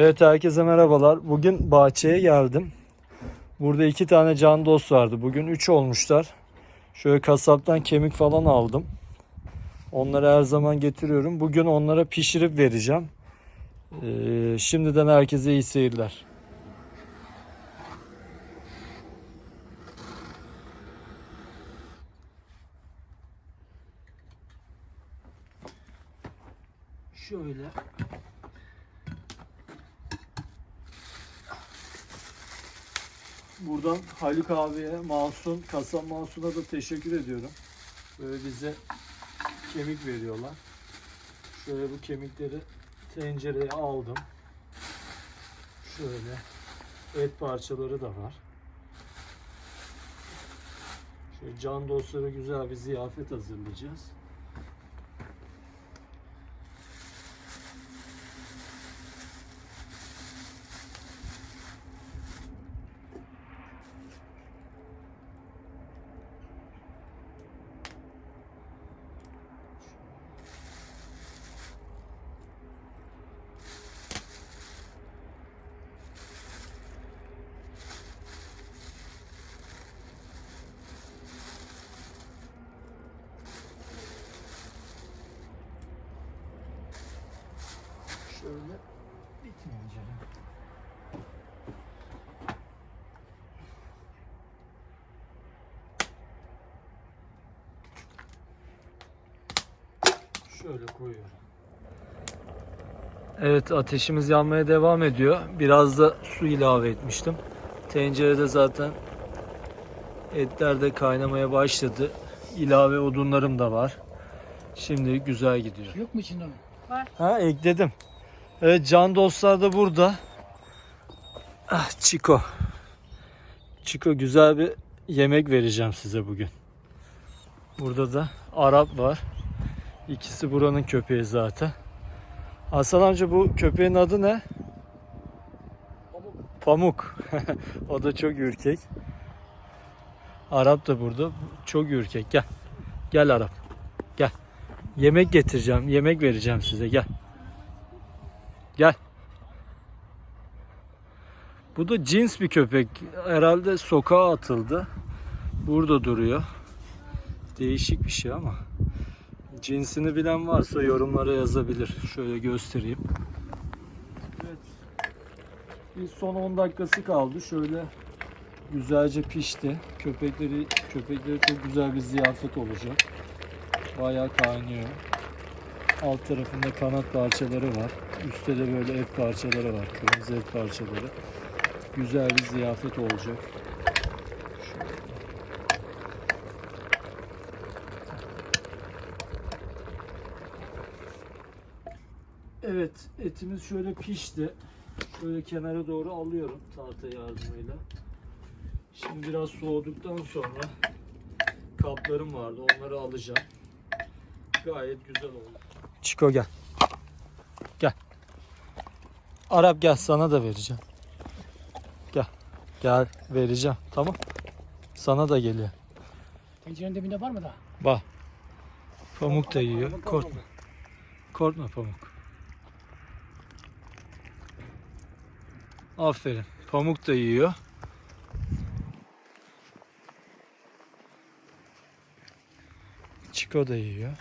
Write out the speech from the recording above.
Evet herkese merhabalar. Bugün bahçeye geldim. Burada iki tane can dost vardı. Bugün üç olmuşlar. Şöyle kasaptan kemik falan aldım. Onları her zaman getiriyorum. Bugün onlara pişirip vereceğim. Ee, şimdiden herkese iyi seyirler. Şöyle Buradan Haluk abiye, Masum, Kasap Masum'a da teşekkür ediyorum. Böyle bize kemik veriyorlar. Şöyle bu kemikleri tencereye aldım. Şöyle et parçaları da var. Şöyle can dostlara güzel bir ziyafet hazırlayacağız. Şöyle bir tencere. Şöyle koyuyorum. Evet ateşimiz yanmaya devam ediyor. Biraz da su ilave etmiştim. Tencerede zaten etler de kaynamaya başladı. İlave odunlarım da var. Şimdi güzel gidiyor. Yok mu içinde? Ha ekledim. Evet can dostlar da burada. Ah Çiko. Çiko güzel bir yemek vereceğim size bugün. Burada da Arap var. İkisi buranın köpeği zaten. Hasan amca bu köpeğin adı ne? Pamuk. o da çok ürkek. Arap da burada. Çok ürkek. Gel. Gel Arap. Gel. Yemek getireceğim. Yemek vereceğim size. Gel. Bu da cins bir köpek. Herhalde sokağa atıldı. Burada duruyor. Değişik bir şey ama. Cinsini bilen varsa yorumlara yazabilir. Şöyle göstereyim. Evet. Bir son 10 dakikası kaldı. Şöyle güzelce pişti. Köpekleri köpekleri çok güzel bir ziyafet olacak. Bayağı kaynıyor. Alt tarafında kanat parçaları var. Üstte de böyle et parçaları var. Kırmızı et parçaları. Güzel bir ziyafet olacak. Şöyle. Evet, etimiz şöyle pişti. Şöyle kenara doğru alıyorum tahta yardımıyla. Şimdi biraz soğuduktan sonra kaplarım vardı. Onları alacağım. Gayet güzel oldu. Çiko gel. Gel. Arap gel sana da vereceğim. Gel. Vereceğim. Tamam. Sana da geliyor. Tencerenin dibinde var mı daha? Bak. Pamuk da yiyor. Korkma. Korkma pamuk. Aferin. Pamuk da yiyor. Çiko da yiyor.